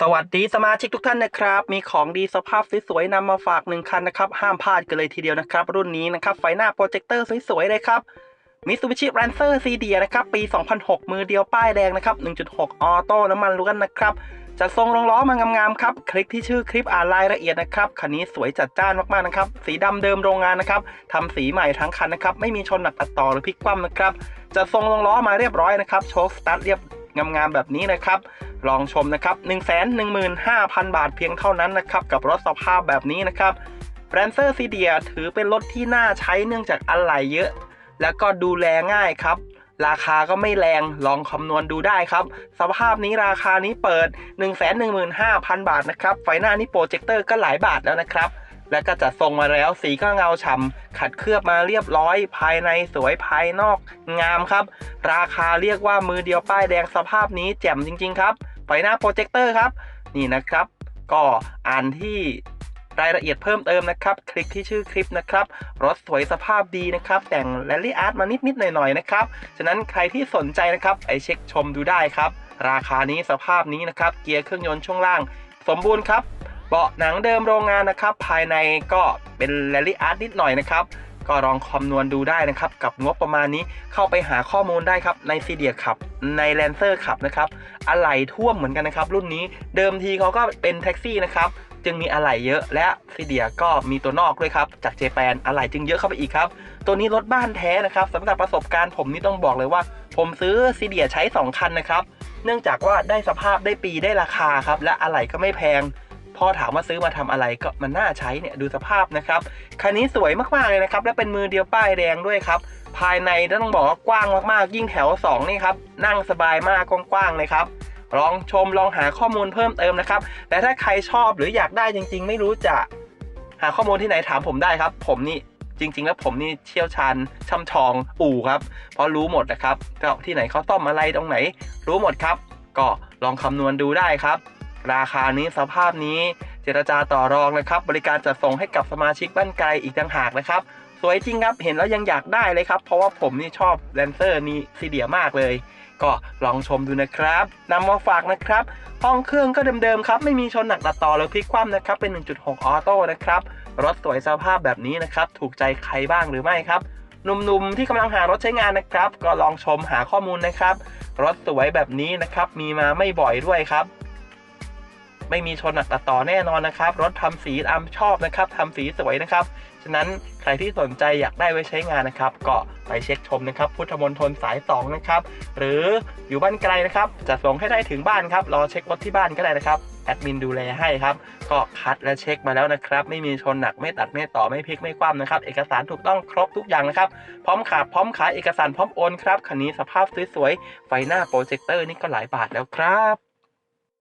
สวัสดีสมาชิกทุกท่านนะครับ มีของดีสภาพสวยๆนำมาฝากหนึ่งคันนะครับ ห้ามพลาดกันเลยทีเดียวนะครับ รุ่นนี้นะครับไฟหน้าโปรเจคเตอร์สวยๆเลยครับมิซูบิชิแรนเซอร์ซีเดียนะครับปี 2006 มือเดียวป้ายแดงนะครับ 1.6 ออโต้น้ำมันล้วนนะครับจัดทรงรองล้อมางามๆครับ คลิกที่ชื่อคลิปอ่านรายละเอียดนะครับคันนี้สวยจัดจ้านมากๆนะครับ สีดำเดิมโรงงานนะครับทำสีใหม่ทั้งคันนะครับ ไม่มีชนหนักตัดต่อหรือพลิกคว่ำนะครับจัดทรงรองล้อมาเรียบร้อยนะครับโชคสตาร์ทเรียบงามๆแบบนี้นะครับ ลองชมนะครับ1 1 5 0 0 0 บาทเพียงเท่านั้นนะครับกับรถสภาพแบบนี้นะครับแรนเซอร์ซีเดียถือเป็นรถที่น่าใช้เนื่องจากอะไหล่เยอะ แล้วก็ดูแลง่ายครับ ราคาก็ไม่แรงลองคำนวณดูได้ครับ สภาพนี้ราคานี้เปิด 1 1 5 0 0 0 บาทนะครับไฟหน้านี้โปรเจคเตอร์ก็หลายบาทแล้วนะครับแล้วก็จัดทรงมาแล้วสีก็เงาฉ่ำขัดเคลือบมาเรียบร้อย ภายในสวยภายนอก งามครับ ราคาเรียกว่ามือเดียวป้ายแดงสภาพนี้แจ่มจริง ๆ ครับ ไฟหน้าโปรเจคเตอร์ครับ นี่นะครับ ก็อ่านที่รายละเอียดเพิ่มเติมนะครับ คลิกที่ชื่อคลิปนะครับ รถสวยสภาพดีนะครับ แต่งแรลลี่อาร์ตมานิดๆหน่อยๆนะครับ ฉะนั้นใครที่สนใจนะครับไปเช็คชมดูได้ครับ ราคานี้สภาพนี้นะครับ เกียร์เครื่องยนต์ช่วงล่าง สมบูรณ์ครับ เบาะหนังเดิมโรงงานนะครับ ภายในก็เป็นแรลลี่อาร์ตนิดหน่อยนะครับ ก็ลองคำนวณดูได้นะครับ กับงบประมาณนี้เข้าไปหาข้อมูลได้ครับในซีเดียขับในแลนเซอร์ขับนะครับอะไหล่ท่วมเหมือนกันนะครับ รุ่นนี้เดิมทีเขาก็เป็นแท็กซี่นะครับจึงมีอะไหล่เยอะและซีเดียก็มีตัวนอกด้วยครับ จากเจแปนอะไหล่จึงเยอะเข้าไปอีกครับ ตัวนี้รถบ้านแท้นะครับสำหรับประสบการณ์ผมนี่ต้องบอกเลยว่า ผมซื้อซีเดียใช้ 2 คันนะครับ เนื่องจากว่าได้สภาพได้ปีได้ราคาครับและอะไหล่ก็ไม่แพง พอถามว่าซื้อมาทำอะไรก็มันน่าใช้เนี่ยดูสภาพนะครับคันนี้สวยมากๆเลยนะครับและเป็นมือเดียวป้ายแดงด้วยครับภายในต้องบอกว่ากว้างมากๆ ยิ่งแถว 2 นี่ครับนั่งสบายมากกว้างๆเลยครับลองชมลองหาข้อมูลเพิ่มเติมนะครับแต่ถ้าใครชอบหรืออยากได้จริง ๆ ไม่รู้จะหาข้อมูลที่ไหนถามผมได้ครับ ผมนี่จริง ๆ แล้วผมนี่เชี่ยวชาญช่ำชองอู่ครับ เพราะรู้หมดนะครับที่ไหนเขาต้อมอะไรตรงไหน รู้หมดครับ ก็ลองคำนวณดูได้ครับ ราคานี้สภาพนี้เจรจาต่อรองนะครับ บริการจัดส่งให้กับสมาชิกบ้านไกลอีกต่างหากนะครับ สวยจริงครับเห็นแล้วยังอยากได้เลยครับ เพราะว่าผมนี่ชอบแลนเซอร์นี่ซีเดียมากเลย ก็ลองชมดูนะครับนำมาฝากนะครับห้องเครื่องก็เดิมๆครับ ไม่มีชนหนักตัดต่อหรือพลิกคว่ำนะครับเป็น 1.6 ออโต้นะครับรถสวยสภาพแบบนี้นะครับถูกใจใครบ้างหรือไม่ครับหนุ่มๆ ที่กำลังหารถใช้งานนะครับ ก็ลองชมหาข้อมูลนะครับ รถสวยแบบนี้นะครับ มีมาไม่บ่อยด้วยครับ ไม่มีชนหนักตัดต่อแน่นอนนะครับ รถทำสีตามชอบนะครับทำสีสวยนะครับ ฉะนั้นใครที่สนใจอยากได้ไว้ใช้งานนะครับ ก็ไปเช็คชมนะครับ พุทธมณฑลสาย 2 นะครับ หรืออยู่บ้านไกลนะครับ จะส่งให้ได้ถึงบ้านครับ รอเช็ครถที่บ้านก็ได้นะครับแอดมินดูแลให้ครับ ก็คัดและเช็คมาแล้วนะครับ ไม่มีชนหนักไม่ตัดไม่ต่อไม่พลิกไม่คว่ำนะครับ เอกสารถูกต้องครบทุกอย่างนะครับ พร้อมขับพร้อมขายเอกสารพร้อมโอนครับคันนี้สภาพสวยๆไฟหน้าโปรเจคเตอร์นี่ก็หลายบาทแล้วครับ